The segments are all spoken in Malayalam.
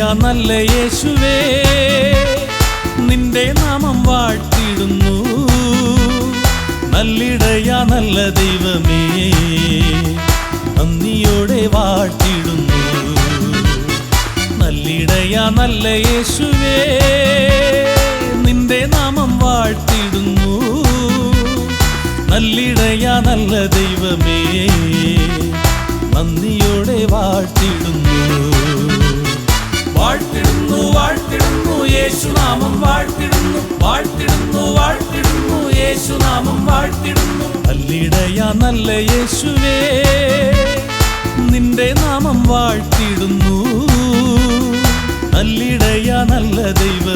നല്ല യേശുവേ നിന്റെ നാമം വാഴ്ത്തിടുന്നു നല്ലിടയ നല്ല ദൈവമേ നന്ദിയോടെ വാഴ്ത്തിടുന്നു നല്ലിടയ നല്ല യേശുവേ നിന്റെ നാമം വാഴ്ത്തിടുന്നു നല്ലിടയ നല്ല ദൈവമേ നന്ദിയോടെ വാഴ്ത്തിടുന്നു വാഴ്ത്തിടുന്നു വാഴ്ത്തിടുന്നു യേശുനാമം വാഴ്ത്തിടുന്നു. വാഴ്ത്തിടുന്നു വാഴ്ത്തിടുന്നു യേശുനാമം വാഴ്ത്തിടുന്നു. നല്ലിടയ നല്ല യേശുവേ നിന്റെ നാമം വാഴ്ത്തിടുന്നു. നല്ലിടയ നല്ല ദൈവമേ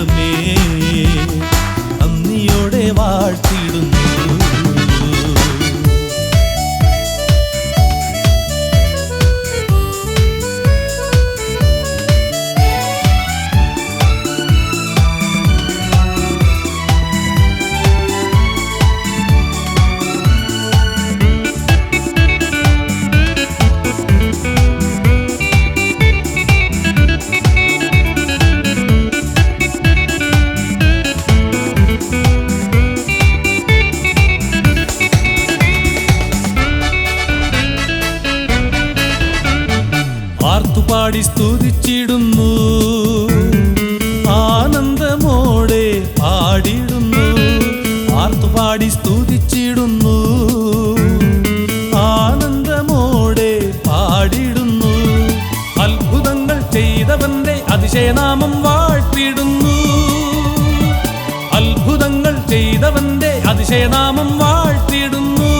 ചെയ്തവന്റെ നാമം വാഴ്ത്തിടുന്നു.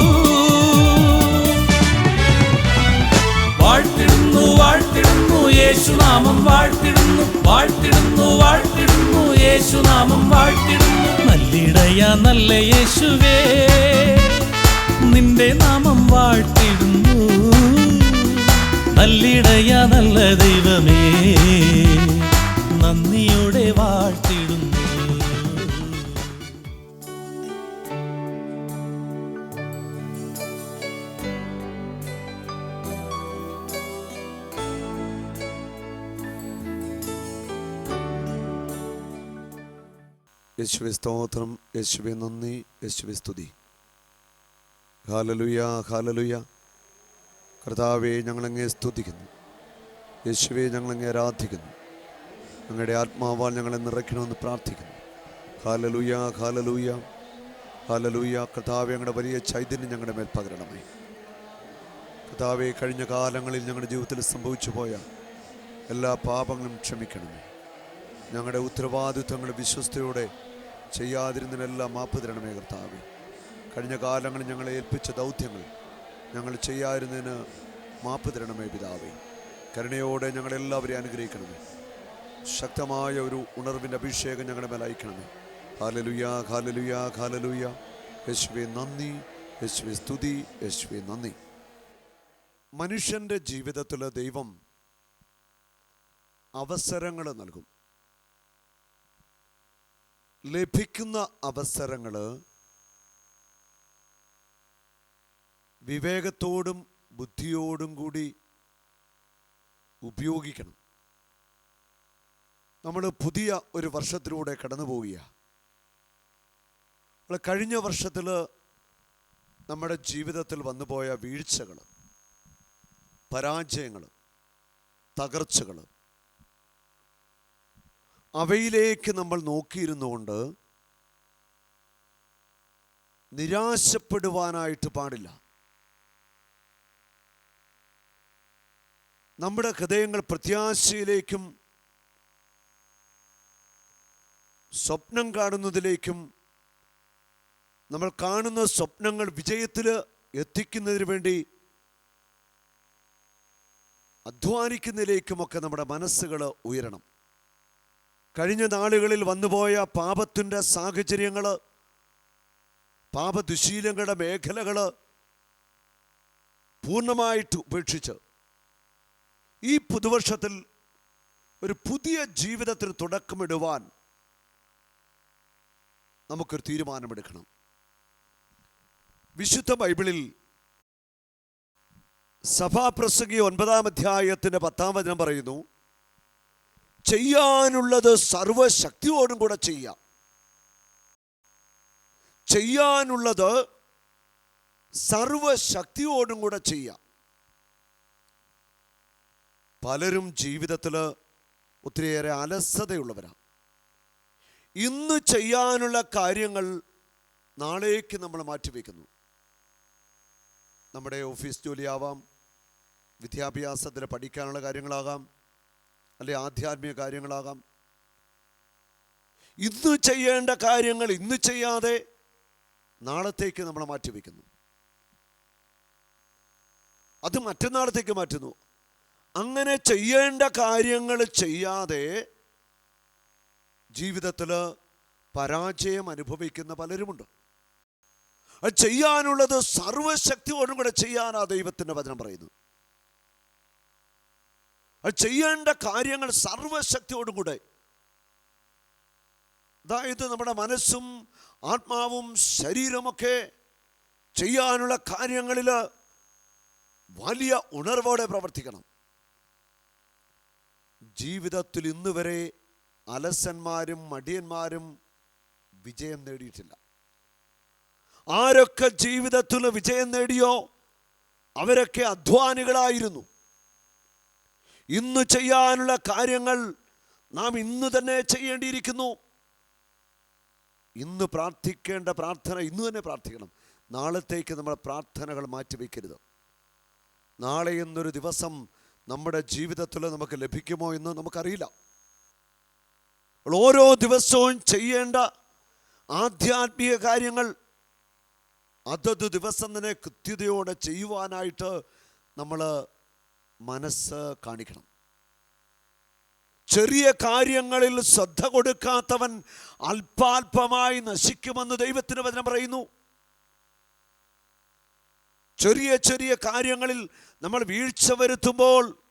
വാഴ്ത്തിടുന്നു വാഴ്ത്തിടുന്നു യേശുനാമം വാഴ്ത്തിടുന്നു. വാഴ്ത്തിടുന്നു വാഴ്ത്തിടുന്നു യേശുനാമം വാഴ്ത്തിടുന്നു. നല്ലിടയ നല്ല യേശുവേ നിന്റെ നാമം വാഴ്ത്തിടുന്നു. നല്ലിടയ നല്ല ദൈവമേ നന്ദിയുടെ വാഴ്ത്തിടുന്നു യേശുവെ സ്തോത്രം. യേശുവെ നന്ദി. യേശുവെ സ്തുതി. ഹാലലുയ ഹാലലുയ. കർത്താവെ ഞങ്ങളങ്ങേ സ്തുതിക്കുന്നു? യേശുവെ ഞങ്ങളങ്ങേ ആരാധിക്കുന്നു? ഞങ്ങളുടെ ആത്മാവാൽ ഞങ്ങളെ നിറയ്ക്കണമെന്ന് പ്രാർത്ഥിക്കുന്നു. ഹാലലുയ ഹാലലുയ. ഹാലലുയ. കർത്താവെ ഞങ്ങളുടെ വലിയ ചൈതന്യം ഞങ്ങളുടെ മേൽ പകരണമേ. കർത്താവെ കഴിഞ്ഞ കാലങ്ങളിൽ ഞങ്ങളുടെ ജീവിതത്തിൽ സംഭവിച്ചു പോയ എല്ലാ പാപങ്ങളും ക്ഷമിക്കണമേ. ഞങ്ങളുടെ ഉത്തരവാദിത്വങ്ങൾ വിശ്വസ്തയോടെ ചെയ്യാതിരുന്നതിനെല്ലാം മാപ്പ് തരണമേ കർത്താവെ. കഴിഞ്ഞ കാലങ്ങളിൽ ഞങ്ങളെ ഏൽപ്പിച്ച ദൗത്യങ്ങൾ ഞങ്ങൾ ചെയ്യാതിരുന്നതിന് മാപ്പ് തരണമേ പിതാവേ. കരുണയോടെ ഞങ്ങളെല്ലാവരെയും അനുഗ്രഹിക്കണമേ. ശക്തമായ ഒരു ഉണർവിന്റെ അഭിഷേകം ഞങ്ങളുടെ മേൽ അയക്കണമേ. ഹാലലുയ ഹാലലുയ ഹാലലുയ. യശ്വി നന്ദി. യശ്വി സ്തുതി. യശ്വി നന്ദി. മനുഷ്യന്റെ ജീവിതത്തിൽ ദൈവം അവസരങ്ങൾ നൽകും. ലഭിക്കുന്ന അവസരങ്ങൾ വിവേകത്തോടും ബുദ്ധിയോടും കൂടി ഉപയോഗിക്കണം. നമ്മൾ പുതിയ ഒരു വർഷത്തിലൂടെ കടന്നു പോവുകയാണ് നമ്മൾ കഴിഞ്ഞ വർഷത്തിൽ നമ്മുടെ ജീവിതത്തിൽ വന്നുപോയ വീഴ്ചകൾ പരാജയങ്ങൾ തകർച്ചകൾ അവയിലേക്ക് നമ്മൾ നോക്കിയിരുന്നുകൊണ്ട് നിരാശപ്പെടുവാനായിട്ട് പാടില്ല. നമ്മുടെ ഹൃദയങ്ങൾ പ്രത്യാശയിലേക്കും സ്വപ്നം കാണുന്നതിലേക്കും നമ്മൾ കാണുന്ന സ്വപ്നങ്ങൾ വിജയത്തിൽ എത്തിക്കുന്നതിന് വേണ്ടി അധ്വാനിക്കുന്നതിലേക്കുമൊക്കെ നമ്മുടെ മനസ്സുകൾ ഉയരണം. കഴിഞ്ഞ നാളുകളിൽ വന്നുപോയ പാപത്തിന്റെ സാഹചര്യങ്ങൾ പാപദുശീലങ്ങളുടെ മേഖലകൾ പൂർണമായിട്ട് ഉപേക്ഷിച്ച് ഈ പുതുവർഷത്തിൽ ഒരു പുതിയ ജീവിതത്തിന് തുടക്കമിടുവാൻ നമുക്കൊരു തീരുമാനമെടുക്കണം. വിശുദ്ധ ബൈബിളിൽ സഭാപ്രസംഗി ഒൻപതാം അധ്യായത്തിന്റെ പത്താം വചനം പറയുന്നു ചെയ്യാനുള്ളത് സർവശക്തിയോടും കൂടെ ചെയ്യാം. ചെയ്യാനുള്ളത് സർവശക്തിയോടും കൂടെ ചെയ്യാം. പലരും ജീവിതത്തിൽ ഒത്തിരിയേറെ അലസതയുള്ളവരാണ് ഇന്ന് ചെയ്യാനുള്ള കാര്യങ്ങൾ നാളേക്ക് നമ്മൾ മാറ്റിവെക്കുന്നു നമ്മുടെ ഓഫീസ് ജോലിയാവാം വിദ്യാഭ്യാസത്തിൽ പഠിക്കാനുള്ള കാര്യങ്ങളാകാം അല്ലെ ആധ്യാത്മിക കാര്യങ്ങളാകാം. ഇന്ന് ചെയ്യേണ്ട കാര്യങ്ങൾ ഇന്ന് ചെയ്യാതെ നാളത്തേക്ക് നമ്മൾ മാറ്റിവെക്കുന്നു അത് മറ്റന്നാളത്തേക്ക് മാറ്റുന്നു. അങ്ങനെ ചെയ്യേണ്ട കാര്യങ്ങൾ ചെയ്യാതെ ജീവിതത്തിൽ പരാജയം അനുഭവിക്കുന്ന പലരുമുണ്ട്. അത് ചെയ്യാനുള്ളത് സർവശക്തിയോടും കൂടെ ചെയ്യാനാ ദൈവത്തിന്റെ വചനം പറയുന്നു അത് ചെയ്യേണ്ട കാര്യങ്ങൾ സർവശക്തിയോടും കൂടെ അതായത് നമ്മുടെ മനസ്സും ആത്മാവും ശരീരമൊക്കെ ചെയ്യാനുള്ള കാര്യങ്ങളിൽ വലിയ ഉണർവോടെ പ്രവർത്തിക്കണം. ജീവിതത്തിൽ ഇന്ന് വരെ അലസന്മാരും മടിയന്മാരും വിജയം നേടിയിട്ടില്ല. ആരൊക്കെ ജീവിതത്തിൽ വിജയം നേടിയോ അവരൊക്കെ അധ്വാനികളായിരുന്നു. ഇന്ന് ചെയ്യാനുള്ള കാര്യങ്ങൾ നാം ഇന്ന് തന്നെ ചെയ്യേണ്ടിയിരിക്കുന്നു. ഇന്ന് പ്രാർത്ഥിക്കേണ്ട പ്രാർത്ഥന ഇന്ന് തന്നെ പ്രാർത്ഥിക്കണം. നാളത്തേക്ക് നമ്മൾ പ്രാർത്ഥനകൾ മാറ്റിവെക്കരുത്. നാളെ എന്നൊരു ദിവസം നമ്മുടെ ജീവിതത്തിൽ നമുക്ക് ലഭിക്കുമോ എന്ന് നമുക്കറിയില്ല. ഓരോ ദിവസവും ചെയ്യേണ്ട ആധ്യാത്മിക കാര്യങ്ങൾ അതത് ദിവസം തന്നെ കൃത്യതയോടെ ചെയ്യുവാനായിട്ട് നമ്മൾ മനസ്സ് കാണിക്കണം. ചെറിയ കാര്യങ്ങളിൽ ശ്രദ്ധ കൊടുക്കാത്തവൻ അല്പാൽപമായി നശിക്കുമെന്ന് ദൈവത്തിന് വചനം പറയുന്നു. ചെറിയ ചെറിയ കാര്യങ്ങളിൽ നമ്മൾ വീഴ്ച വരുത്തുമ്പോൾ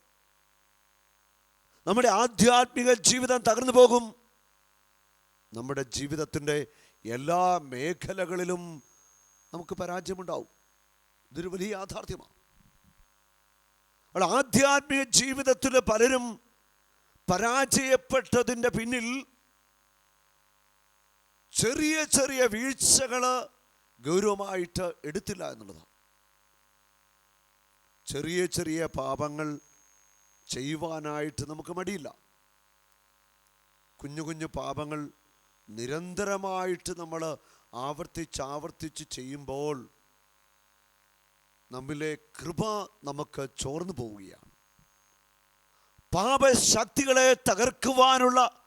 നമ്മുടെ ആധ്യാത്മിക ജീവിതം തകർന്നു പോകും. നമ്മുടെ ജീവിതത്തിന്റെ എല്ലാ മേഖലകളിലും നമുക്ക് പരാജയമുണ്ടാവും. ഇതൊരു വലിയ യാഥാർത്ഥ്യമാണ്. അപ്പോൾ ആധ്യാത്മിക ജീവിതത്തിൽ പലരും പരാജയപ്പെട്ടതിന്റെ പിന്നിൽ ചെറിയ ചെറിയ വീഴ്ചകൾ ഗൗരവമായിട്ട് എടുത്തില്ല എന്നുള്ളതാണ്. ചെറിയ ചെറിയ പാപങ്ങൾ ചെയ്യുവാനായിട്ട് നമുക്ക് മടിയില്ല. കുഞ്ഞു കുഞ്ഞു പാപങ്ങൾ നിരന്തരമായിട്ട് നമ്മൾ ആവർത്തിച്ച് ആവർത്തിച്ച് ചെയ്യുമ്പോൾ നമ്മിലെ കൃപ നമുക്ക് ചോർന്നു പോവുകയാണ്. പാപശക്തികളെ തകർക്കുവാനുള്ള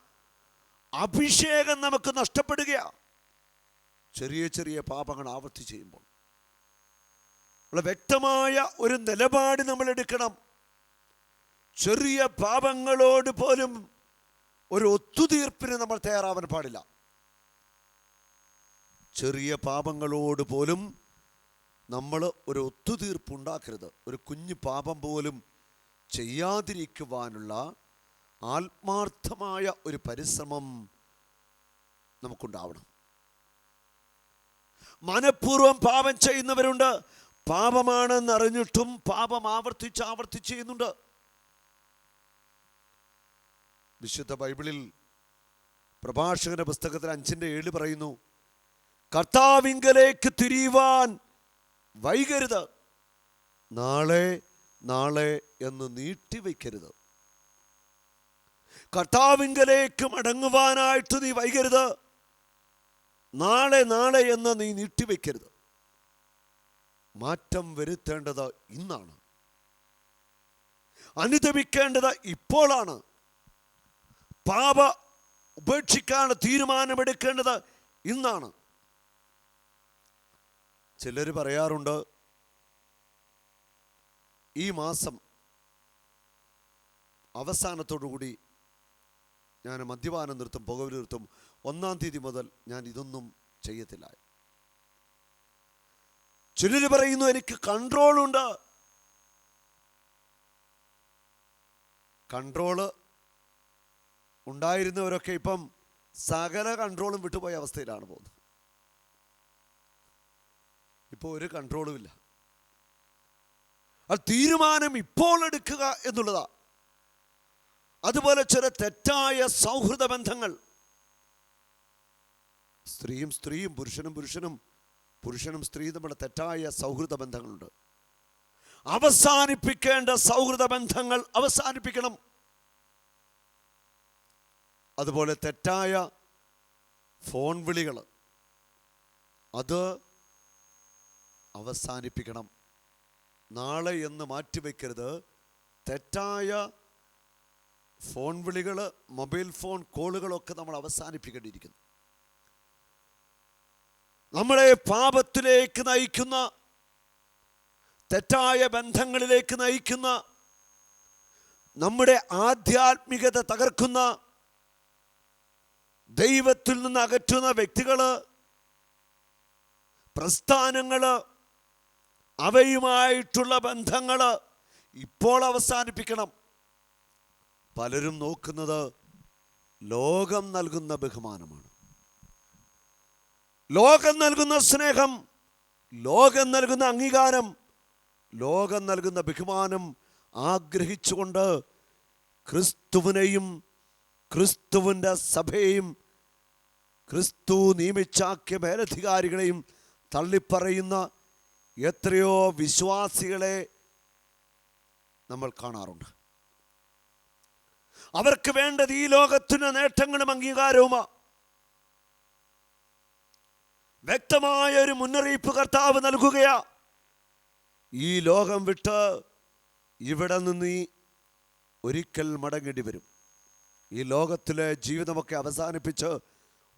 അഭിഷേകം നമുക്ക് നഷ്ടപ്പെടുകയാണ്. ചെറിയ ചെറിയ പാപങ്ങൾ ആവർത്തി ചെയ്യുമ്പോൾ. വ്യക്തമായ ഒരു നിലപാട് നമ്മൾ എടുക്കണം. ചെറിയ പാപങ്ങളോട് പോലും ഒരു ഒത്തുതീർപ്പിന് നമ്മൾ തയ്യാറാവാൻ പാടില്ല. ചെറിയ പാപങ്ങളോട് പോലും നമ്മൾ ഒരു ഒത്തുതീർപ്പ് ഉണ്ടാക്കരുത്. ഒരു കുഞ്ഞു പാപം പോലും ചെയ്യാതിരിക്കുവാനുള്ള ആത്മാർത്ഥമായ ഒരു പരിശ്രമം നമുക്കുണ്ടാവണം. മനഃപൂർവം പാപം ചെയ്യുന്നവരുണ്ട്. പാപമാണെന്ന് അറിഞ്ഞിട്ടും പാപം ആവർത്തിച്ച് ആവർത്തിച്ച് ചെയ്യുന്നുണ്ട്. വിശുദ്ധ ബൈബിളിൽ പ്രഭാഷകന്റെ പുസ്തകത്തിൽ അഞ്ചിന്റെ ഏഴ് പറയുന്നു കർത്താവിങ്കലേക്ക് തിരിയുവാൻ വൈകരുത്. നാളെ നാളെ എന്ന് നീട്ടിവെക്കരുത് കർത്താവിങ്കലേക്ക് മടങ്ങുവാനായിട്ട് നീ വൈകരുത്. നാളെ നാളെ എന്ന് നീ നീട്ടിവെക്കരുത് മാറ്റം വരുത്തേണ്ടത് ഇന്നാണ്. അനുദമിക്കേണ്ടത് ഇപ്പോഴാണ്. പാപ ഉപേക്ഷിക്കാൻ തീരുമാനമെടുക്കേണ്ടത് ഇന്നാണ്. ചിലർ പറയാറുണ്ട് ഈ മാസം അവസാനത്തോടുകൂടി ഞാൻ മദ്യപാനം നിർത്തും പുകവലി നിർത്തും. ഒന്നാം തീയതി മുതൽ ഞാൻ ഇതൊന്നും ചെയ്യത്തില്ല. ചിലർ പറയുന്നു എനിക്ക് കൺട്രോളുണ്ട് കൺട്രോൾ ഉണ്ടായിരുന്നവരൊക്കെ ഇപ്പം സകല കൺട്രോളും വിട്ടുപോയ അവസ്ഥയിലാണ് പോകുന്നത്. ഇപ്പോൾ ഒരു കൺട്രോളും ഇല്ല. അത് തീരുമാനം ഇപ്പോൾ എടുക്കുക എന്നുള്ളതാ. അതുപോലെ ചില തെറ്റായ സൗഹൃദ ബന്ധങ്ങൾ. സ്ത്രീയും സ്ത്രീയും പുരുഷനും പുരുഷനും പുരുഷനും സ്ത്രീയും തമ്മിലുള്ള തെറ്റായ സൗഹൃദ ബന്ധങ്ങളുണ്ട്. അവസാനിപ്പിക്കേണ്ട സൗഹൃദ ബന്ധങ്ങൾ അവസാനിപ്പിക്കണം. അതുപോലെ തെറ്റായ ഫോൺ വിളികൾ അത് അവസാനിപ്പിക്കണം. നാളെ എന്ന് മാറ്റിവെക്കരുത്. തെറ്റായ ഫോൺ വിളികൾ മൊബൈൽ ഫോൺ കോളുകളൊക്കെ നമ്മൾ അവസാനിപ്പിക്കേണ്ടിയിരിക്കുന്നു. നമ്മളെ പാപത്തിലേക്ക് നയിക്കുന്ന തെറ്റായ ബന്ധങ്ങളിലേക്ക് നയിക്കുന്ന നമ്മുടെ ആധ്യാത്മികത തകർക്കുന്ന ദൈവത്തിൽ നിന്ന് അകറ്റുന്ന വ്യക്തികൾ പ്രസ്ഥാനങ്ങൾ അവയുമായിട്ടുള്ള ബന്ധങ്ങൾ ഇപ്പോൾ അവസാനിപ്പിക്കണം. പലരും നോക്കുന്നത് ലോകം നൽകുന്ന ബഹുമാനമാണ്. ലോകം നൽകുന്ന സ്നേഹം ലോകം നൽകുന്ന അംഗീകാരം ലോകം നൽകുന്ന ബഹുമാനം ആഗ്രഹിച്ചുകൊണ്ട് ക്രിസ്തുവിനെയും ക്രിസ്തുവിന്റെ സഭയെയും ക്രിസ്തു നിയമിച്ചാക്കിയ മേലധികാരികളെയും തള്ളിപ്പറയുന്ന എത്രയോ വിശ്വാസികളെ നമ്മൾ കാണാറുണ്ട്. അവർക്ക് വേണ്ടത് ഈ ലോകത്തിന് നേട്ടങ്ങളും അംഗീകാരവുമാണ് വ്യക്തമായ ഒരു മുന്നറിയിപ്പ് കർത്താവ് നൽകുകയാ. ഈ ലോകം വിട്ട് ഇവിടെ നിന്ന് ഒരിക്കൽ മടങ്ങേണ്ടി വരും. ഈ ലോകത്തിലെ ജീവിതമൊക്കെ അവസാനിപ്പിച്ച്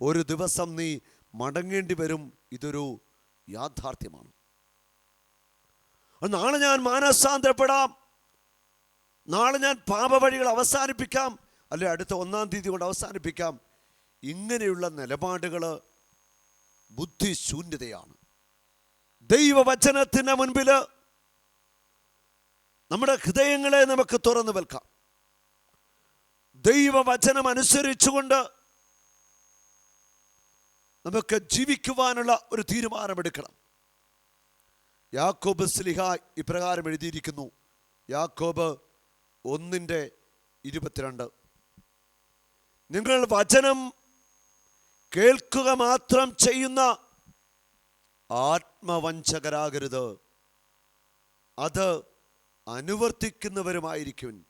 ഒരു ദിവസം നീ മടങ്ങേണ്ടി വരും. ഇതൊരു യാഥാർത്ഥ്യമാണ്. നാളെ ഞാൻ മാനസാന്തരപ്പെടാം. നാളെ ഞാൻ പാപവഴികൾ അവസാനിപ്പിക്കാം. അല്ലെ അടുത്ത ഒന്നാം തീയതി കൊണ്ട് അവസാനിപ്പിക്കാം. ഇങ്ങനെയുള്ള നിലപാടുകൾ ബുദ്ധിശൂന്യതയാണ്. ദൈവവചനത്തിന് മുൻപിൽ നമ്മുടെ ഹൃദയങ്ങളെ നമുക്ക് തുറന്നു വെൽക്കാം ദൈവവചനം അനുസരിച്ചുകൊണ്ട് നമുക്ക് ജീവിക്കുവാനുള്ള ഒരു തീരുമാനമെടുക്കണം. യാക്കോബ് സ്ലിഹ ഇപ്രകാരം എഴുതിയിരിക്കുന്നു. യാക്കോബ് ഒന്നിന്റെ ഇരുപത്തിരണ്ട്. നിങ്ങൾ വചനം കേൾക്കുക മാത്രം ചെയ്യുന്ന ആത്മവഞ്ചകരാകരുത്. അത് അനുവർത്തിക്കുന്നവരുമായിരിക്കും.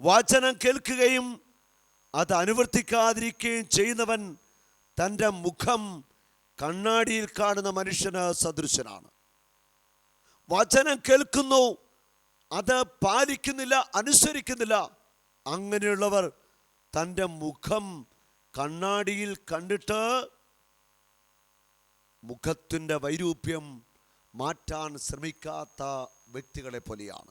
വചനം കേൾക്കുകയും അത് അനുവർത്തിക്കാതിരിക്കുകയും ചെയ്യുന്നവൻ തന്റെ മുഖം കണ്ണാടിയിൽ കാണുന്ന മനുഷ്യന് സദൃശനാണ്. വചനം കേൾക്കുന്നു. അത് പാലിക്കുന്നില്ല അനുസരിക്കുന്നില്ല. അങ്ങനെയുള്ളവർ തന്റെ മുഖം കണ്ണാടിയിൽ കണ്ടിട്ട് മുഖത്തിന്റെ വൈരൂപ്യം മാറ്റാൻ ശ്രമിക്കാത്ത വ്യക്തികളെ പോലെയാണ്.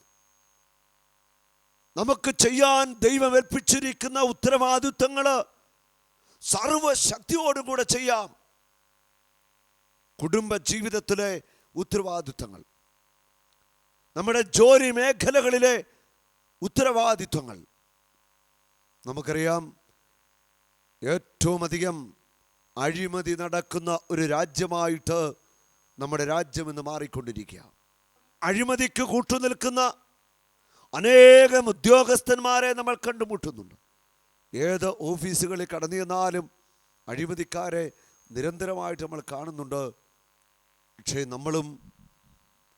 നമുക്ക് ചെയ്യാൻ ദൈവം ഏൽപ്പിച്ചിരിക്കുന്ന ഉത്തരവാദിത്വങ്ങൾ സർവശക്തിയോടും കൂടെ ചെയ്യാം. കുടുംബ ജീവിതത്തിലെ ഉത്തരവാദിത്വങ്ങൾ. നമ്മുടെ ജോലി മേഖലകളിലെ ഉത്തരവാദിത്വങ്ങൾ. നമുക്കറിയാം ഏറ്റവും അധികം അഴിമതി നടക്കുന്ന ഒരു രാജ്യമായിട്ട് നമ്മുടെ രാജ്യം ഇന്ന് മാറിക്കൊണ്ടിരിക്കുക. അഴിമതിക്ക് കൂട്ടുനിൽക്കുന്ന അനേകം ഉദ്യോഗസ്ഥന്മാരെ നമ്മൾ കണ്ടുമുട്ടുന്നുണ്ട്. ഏത് ഓഫീസുകളിൽ കടന്നു ചെന്നാലും അഴിമതിക്കാരെ നിരന്തരമായിട്ട് നമ്മൾ കാണുന്നുണ്ട്. പക്ഷേ നമ്മളും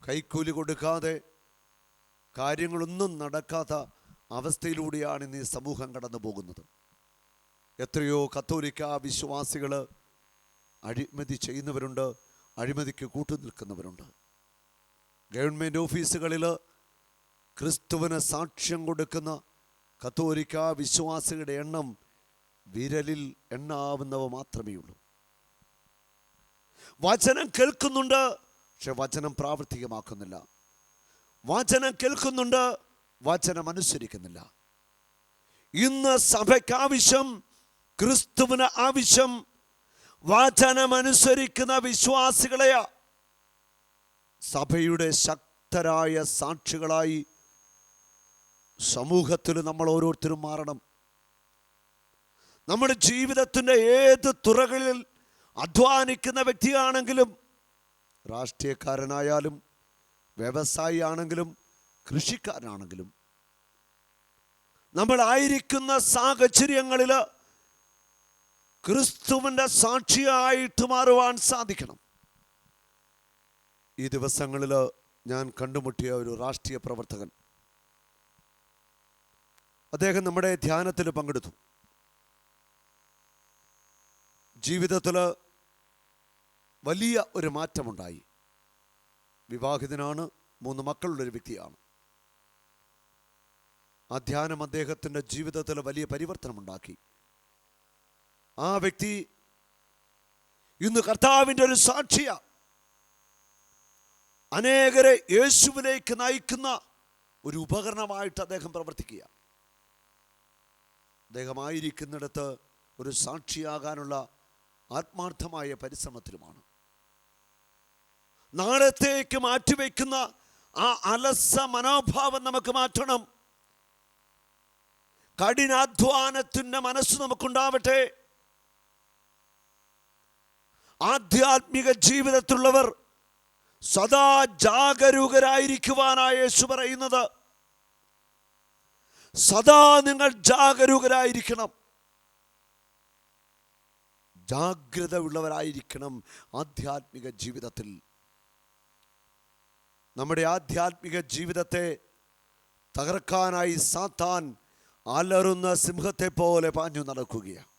കൈക്കൂലി കൊടുക്കാതെ കാര്യങ്ങളൊന്നും നടക്കാത്ത അവസ്ഥയിലൂടെയാണ് ഇന്ന് സമൂഹം കടന്നു പോകുന്നത്. എത്രയോ കത്തോലിക്ക വിശ്വാസികൾ അഴിമതി ചെയ്യുന്നവരുണ്ട് അഴിമതിക്ക് കൂട്ടുനിൽക്കുന്നവരുണ്ട് ഗവൺമെന്റ് ഓഫീസുകളിൽ ക്രിസ്തുവിന് സാക്ഷ്യം കൊടുക്കുന്ന കത്തോലിക്ക വിശ്വാസികളുടെ എണ്ണം വിരലിൽ എണ്ണാവുന്നവ മാത്രമേ ഉള്ളൂ വചനം കേൾക്കുന്നുണ്ട് പക്ഷെ വചനം പ്രാവർത്തികമാക്കുന്നില്ല. വചനം കേൾക്കുന്നുണ്ട് വചനം അനുസരിക്കുന്നില്ല. ഇന്ന് സഭയ്ക്ക് ആവശ്യം ക്രിസ്തുവിന് ആവശ്യം വചനമനുസരിക്കുന്ന വിശ്വാസികളെയാ സഭയുടെ ശക്തരായ സാക്ഷികളായി സമൂഹത്തിൽ നമ്മൾ ഓരോരുത്തരും മാറണം. നമ്മുടെ ജീവിതത്തിന്റെ ഏത് തുറകളിൽ അധ്വാനിക്കുന്ന വ്യക്തിയാണെങ്കിലും രാഷ്ട്രീയക്കാരനായാലും വ്യവസായി ആണെങ്കിലും കൃഷിക്കാരനാണെങ്കിലും നമ്മളായിരിക്കുന്ന സാഹചര്യങ്ങളിൽ ക്രിസ്തുവിന്റെ സാക്ഷിയായിട്ട് മാറുവാൻ സാധിക്കണം. ഈ ദിവസങ്ങളിൽ ഞാൻ കണ്ടുമുട്ടിയ ഒരു രാഷ്ട്രീയ പ്രവർത്തകൻ. അദ്ദേഹം നമ്മുടെ ധ്യാനത്തിൽ പങ്കെടുത്തു. ജീവിതത്തിൽ വലിയ ഒരു മാറ്റമുണ്ടായി. വിവാഹിതനാണ് മൂന്ന് മക്കളുള്ളൊരു വ്യക്തിയാണ്. ആ ധ്യാനം അദ്ദേഹത്തിന്റെ ജീവിതത്തിൽ വലിയ പരിവർത്തനമുണ്ടാക്കി. ആ വ്യക്തി ഇന്ന് കർത്താവിന്റെ ഒരു സാക്ഷിയ. അനേകരെ യേശുവിലേക്ക് നയിക്കുന്ന ഒരു ഉപകരണമായിട്ട് അദ്ദേഹം പ്രവർത്തിക്കുക. അദ്ദേഹമായിരിക്കുന്നിടത്ത് ഒരു സാക്ഷിയാകാനുള്ള ആത്മാർത്ഥമായ പരിശ്രമത്തിലുമാണ്. നാളത്തേക്ക് മാറ്റിവെക്കുന്ന ആ അലസ മനോഭാവം നമുക്ക് മാറ്റണം. കഠിനാധ്വാനത്തിന്റെ മനസ്സ് നമുക്കുണ്ടാവട്ടെ. ആധ്യാത്മിക ജീവിതത്തിലുള്ളവർ സദാ ജാഗരൂകരായിരിക്കുവാനായ യേശു പറയുന്നത്. സദാ നിങ്ങൾ ജാഗരൂകരായിരിക്കണം. ജാഗ്രത ഉള്ളവരായിരിക്കണം ആധ്യാത്മിക ജീവിതത്തിൽ. നമ്മുടെ ആധ്യാത്മിക ജീവിതത്തെ തകർക്കാനായി സാത്താൻ അലറുന്ന സിംഹത്തെ പോലെ പാഞ്ഞു നടക്കുകയാണ്.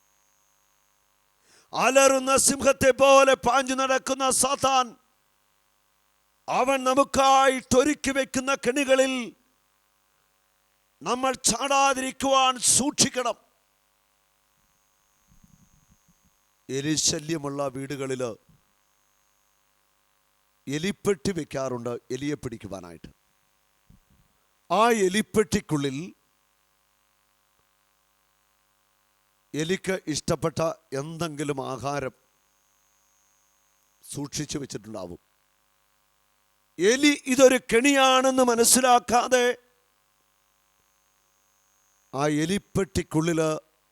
അലറുന്ന സിംഹത്തെ പോലെ പാഞ്ഞു നടക്കുന്ന സാത്താൻ അവൻ നമുക്കായി ഒരുക്കി വെക്കുന്ന കെണികളിൽ നമ്മൾ ചാടാതിരിക്കുവാൻ സൂക്ഷിക്കണം. എലിശല്യമുള്ള വീടുകളിൽ എലിപ്പെട്ടി വെക്കാറുണ്ട് എലിയെ പിടിക്കുവാനായിട്ട്. ആ എലിപ്പെട്ടിക്കുള്ളിൽ എലിക്ക് ഇഷ്ടപ്പെട്ട എന്തെങ്കിലും ആഹാരം സൂക്ഷിച്ചു വെച്ചിട്ടുണ്ടാവും. എലി ഇതൊരു കെണിയാണെന്ന് മനസ്സിലാക്കാതെ ആ എലിപ്പെട്ടിക്കുള്ളിൽ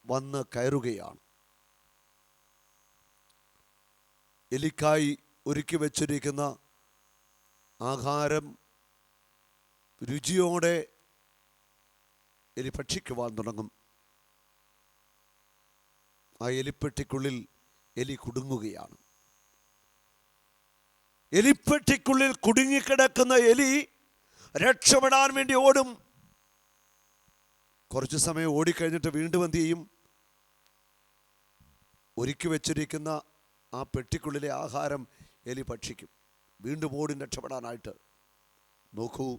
വന്ന് കയറുകയാണ്. എലിക്കായി ഒരുക്കി വെച്ചിരിക്കുന്ന ആഹാരം രുചിയോടെ എലി ഭക്ഷിക്കുവാൻ തുടങ്ങും. ആ എലിപ്പെട്ടിക്കുള്ളിൽ എലി കുടുങ്ങുകയാണ്. എലിപ്പെട്ടിക്കുള്ളിൽ കുടുങ്ങിക്കിടക്കുന്ന എലി രക്ഷപ്പെടാൻ വേണ്ടി ഓടും. കുറച്ചു സമയം ഓടിക്കഴിഞ്ഞിട്ട് വീണ്ടും എന്ത് ചെയ്യും? ഒരുക്കി വെച്ചിരിക്കുന്ന ആ പെട്ടിക്കുള്ളിലെ ആഹാരം എലി ഭക്ഷിക്കും. വീണ്ടും ഓടും രക്ഷപ്പെടാനായിട്ട് നോക്കൂ.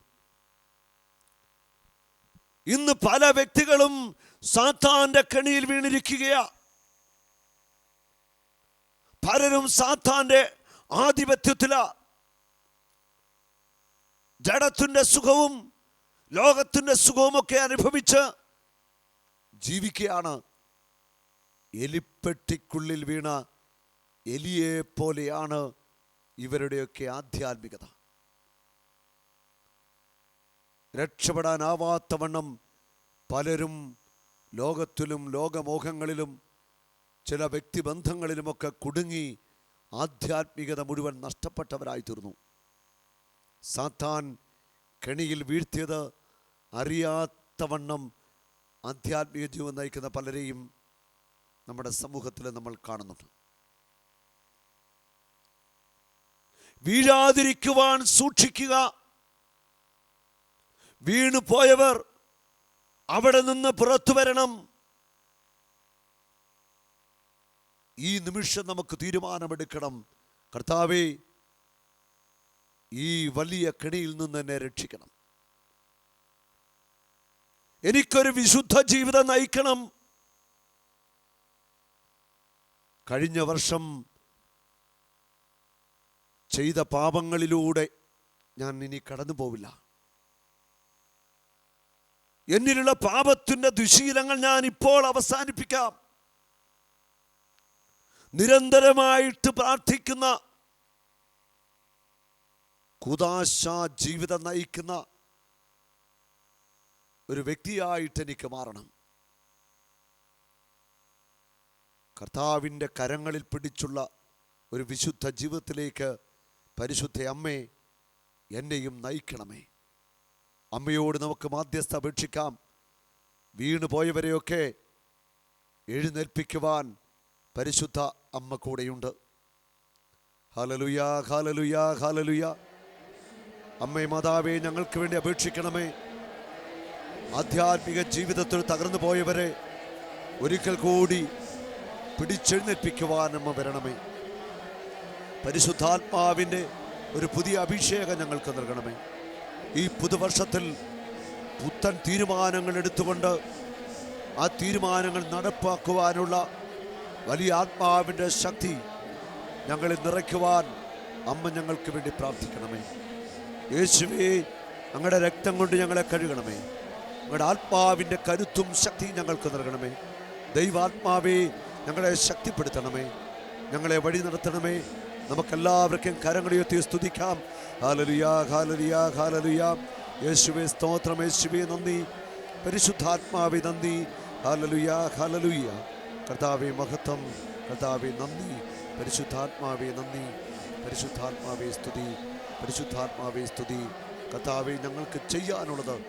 ഇന്ന് പല വ്യക്തികളും സാത്താന്റെ കെണിയിൽ വീണിരിക്കുകയാ. പലരും സാത്താന്റെ ആധിപത്യത്തില. ജഡത്തിന്റെ സുഖവും ലോകത്തിന്റെ സുഖവുമൊക്കെ അനുഭവിച്ച് ജീവിക്കുകയാണ്. എലിപ്പെട്ടിക്കുള്ളിൽ വീണ എലിയെ പോലെയാണ് ഇവരുടെയൊക്കെ ആധ്യാത്മികത. രക്ഷപ്പെടാനാവാത്തവണ്ണം പലരും ലോകത്തിലും ലോകമോഹങ്ങളിലും ചില വ്യക്തിബന്ധങ്ങളിലുമൊക്കെ കുടുങ്ങി ആധ്യാത്മികത മുഴുവൻ നഷ്ടപ്പെട്ടവരായി തീർന്നു സാത്താൻ കെണിയിൽ വീഴ്ത്തിയത് അറിയാത്തവണ്ണം ആധ്യാത്മിക ജീവൻ നയിക്കുന്ന പലരെയും നമ്മുടെ സമൂഹത്തിൽ നമ്മൾ കാണുന്നുണ്ട്. വീഴാതിരിക്കുവാൻ സൂക്ഷിക്കുക. വീണു പോയവർ അവിടെ നിന്ന് പുറത്തു വരണം. ഈ നിമിഷം നമുക്ക് തീരുമാനമെടുക്കണം. കർത്താവേ ഈ വലിയ കെണിയിൽ നിന്ന് എന്നെ രക്ഷിക്കണം. എനിക്കൊരു വിശുദ്ധ ജീവിതം നയിക്കണം. കഴിഞ്ഞ വർഷം ചെയ്ത പാപങ്ങളിലൂടെ ഞാൻ ഇനി കടന്നു പോവില്ല. എന്നിലുള്ള പാപത്തിന്റെ ദുശീലങ്ങൾ ഞാൻ ഇപ്പോൾ അവസാനിപ്പിക്കാം. നിരന്തരമായിട്ട് പ്രാർത്ഥിക്കുന്ന കുതാശ ജീവിതം നയിക്കുന്ന ഒരു വ്യക്തിയായിട്ട് എനിക്ക് മാറണം. കർത്താവിന്റെ കരങ്ങളിൽ പിടിച്ചുള്ള ഒരു വിശുദ്ധ ജീവിതത്തിലേക്ക് പരിശുദ്ധ അമ്മേ എന്നെയും നയിക്കണമേ. അമ്മയോട് നമുക്ക് മാധ്യസ്ഥ അപേക്ഷിക്കാം. വീണു പോയവരെയൊക്കെ എഴുന്നേൽപ്പിക്കുവാൻ പരിശുദ്ധ അമ്മ കൂടെയുണ്ട്. ഹാലലുയ ഹാലലുയ ഹാലലുയ അമ്മേ മാതാവേ ഞങ്ങൾക്ക് വേണ്ടി അപേക്ഷിക്കണമേ. ആധ്യാത്മിക ജീവിതത്തിൽ തകർന്നു പോയവരെ ഒരിക്കൽ കൂടി പിടിച്ചെഴുന്നേൽപ്പിക്കുവാൻ അമ്മ വരണമേ. പരിശുദ്ധാത്മാവിന്റെ ഒരു പുതിയ അഭിഷേകം ഞങ്ങൾക്ക് നൽകണമേ. ഈ പുതുവർഷത്തിൽ പുത്തൻ തീരുമാനങ്ങൾ എടുത്തുകൊണ്ട് ആ തീരുമാനങ്ങൾ നടപ്പാക്കുവാനുള്ള വലിയ ആത്മാവിന്റെ ശക്തി ഞങ്ങളെ നിറയ്ക്കുവാൻ അമ്മ ഞങ്ങൾക്ക് വേണ്ടി പ്രാർത്ഥിക്കണമേ. യേശുവേ ഞങ്ങളുടെ രക്തം കൊണ്ട് ഞങ്ങളെ കഴുകണമേ. ഞങ്ങളുടെ ആത്മാവിന്റെ കരുത്തും ശക്തിയും ഞങ്ങൾക്ക് നൽകണമേ. ദൈവാത്മാവേ ഞങ്ങളെ ശക്തിപ്പെടുത്തണമേ. ഞങ്ങളെ വഴി നടത്തണമേ. നമുക്കെല്ലാവർക്കും കരങ്ങളുയർത്തി സ്തുതിക്കാം. ഹാലലുയാ ഹാലലുയാ ഹാലലുയാ യേശുവെ സ്തോത്രം. യേശുവെ നന്ദി. പരിശുദ്ധാത്മാവി നന്ദി. ഹാലലുയാ ഹാലലുയ കർത്താവേ മഹത്വം. കർത്താവേ നന്ദി. പരിശുദ്ധാത്മാവി നന്ദി. പരിശുദ്ധാത്മാവി സ്തുതി. പരിശുദ്ധാത്മാവി സ്തുതി. കർത്താവെ ഞങ്ങൾക്ക് ചെയ്യാനുള്ളത്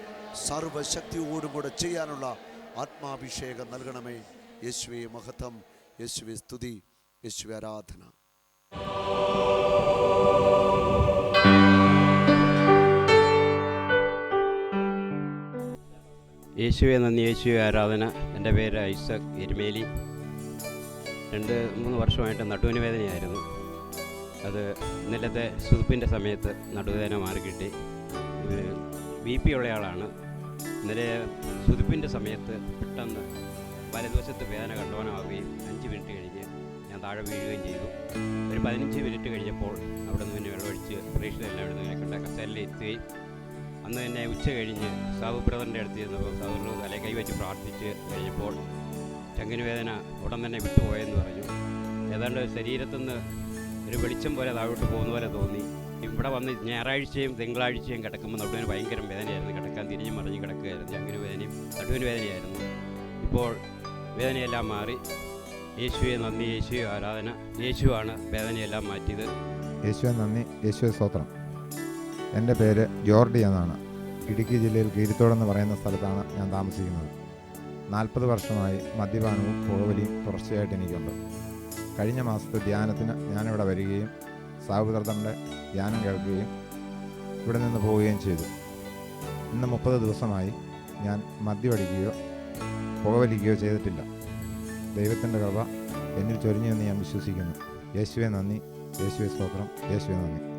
സർവശക്തിയോടും കൂടെ ചെയ്യാനുള്ള ആത്മാഭിഷേകം നൽകണമേ. യേശുവെ മഹത്വം. യേശുവെ സ്തുതി. യേശുവെ ആരാധന. യേശുവെ നന്ദി യേശുവെ ആരാധന. എന്റെ പേര് ഐസക് എരുമേലി. രണ്ട് മൂന്ന് വർഷമായിട്ട് നടുവിന് വേദനയായിരുന്നു അത് ഇന്നലത്തെ സുതുപ്പിന്റെ സമയത്ത് നടുവേദന മാറിക്കിട്ടി. കിട്ടി ബി പി ഉള്ളയാളാണ്. ഇന്നലെ സുതുപ്പിന്റെ സമയത്ത് പെട്ടെന്ന് വലതുവശത്ത് വേദന കണ്ടോനമാവുകയും അഞ്ച് മിനിറ്റ് കഴിഞ്ഞ്. താഴെ വീഴുകയും ചെയ്തു. ഒരു പതിനഞ്ച് മിനിറ്റ് കഴിഞ്ഞപ്പോൾ അവിടെ നിന്ന് പിന്നെ വെള്ളമൊഴിച്ച് പ്രതീക്ഷിതെല്ലാം അവിടെ നിന്ന് കണ്ട കസേരയിൽ എത്തുകയും അന്ന് തന്നെ ഉച്ച കഴിഞ്ഞ് സാബു ബ്രദറിന്റെ അടുത്ത് ചെന്നപ്പോൾ സാബു തലേ കൈവച്ച് പ്രാർത്ഥിച്ച് കഴിഞ്ഞപ്പോൾ ചങ്ങിന് വേദന ഉടൻ തന്നെ വിട്ടുപോയെന്ന് പറഞ്ഞു. ഏതാണ്ട് ശരീരത്തുനിന്ന് ഒരു വെളിച്ചം പോലെ താഴോട്ട് പോകുന്ന പോലെ തോന്നി. ഇവിടെ വന്ന് ഞായറാഴ്ചയും തിങ്കളാഴ്ചയും കിടക്കുമ്പോൾ നടുവിന് ഭയങ്കര വേദനയായിരുന്നു. കിടക്കാൻ തിരിഞ്ഞു മറിഞ്ഞ് കിടക്കുകയായിരുന്നു. ചങ്ങിന് വേദനയും നടുവിന് വേദനയായിരുന്നു. ഇപ്പോൾ വേദനയെല്ലാം മാറി. യേശുവെ നന്ദി യേശുവെ ആരാധന. യേശുവാണ് വേദനയെല്ലാം മാറ്റിയത്. യേശുവെ നന്ദി. യേശുവെ സ്തോത്രം. എന്റെ പേര് ജോർഡി എന്നാണ്. ഇടുക്കി ജില്ലയിൽ കീരിത്തോടെന്ന് പറയുന്ന സ്ഥലത്താണ് ഞാൻ താമസിക്കുന്നത്. നാൽപ്പത് വർഷമായി മദ്യപാനവും പുകവലിയും തുടർച്ചയായിട്ട് എനിക്കുണ്ട്. കഴിഞ്ഞ മാസത്തെ ധ്യാനത്തിന് ഞാനിവിടെ വരികയും സാഹുബ്രദറിന്റെ ധ്യാനം കേൾക്കുകയും ഇവിടെ നിന്ന് പോവുകയും ചെയ്തു. ഇന്ന് മുപ്പത് ദിവസമായി ഞാൻ മദ്യമടിക്കുകയോ പുകവലിക്കുകയോ ചെയ്തിട്ടില്ല. ദൈവത്തിന്റെ കൃപ എന്നിൽ ചൊരിഞ്ഞു എന്ന് ഞാൻ വിശ്വസിക്കുന്നു. യേശുവെ നന്ദി. യേശുവെ സ്തോത്രം. യേശുവെ നന്ദി.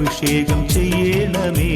അഭിഷേകം ചെയ്യണമേ.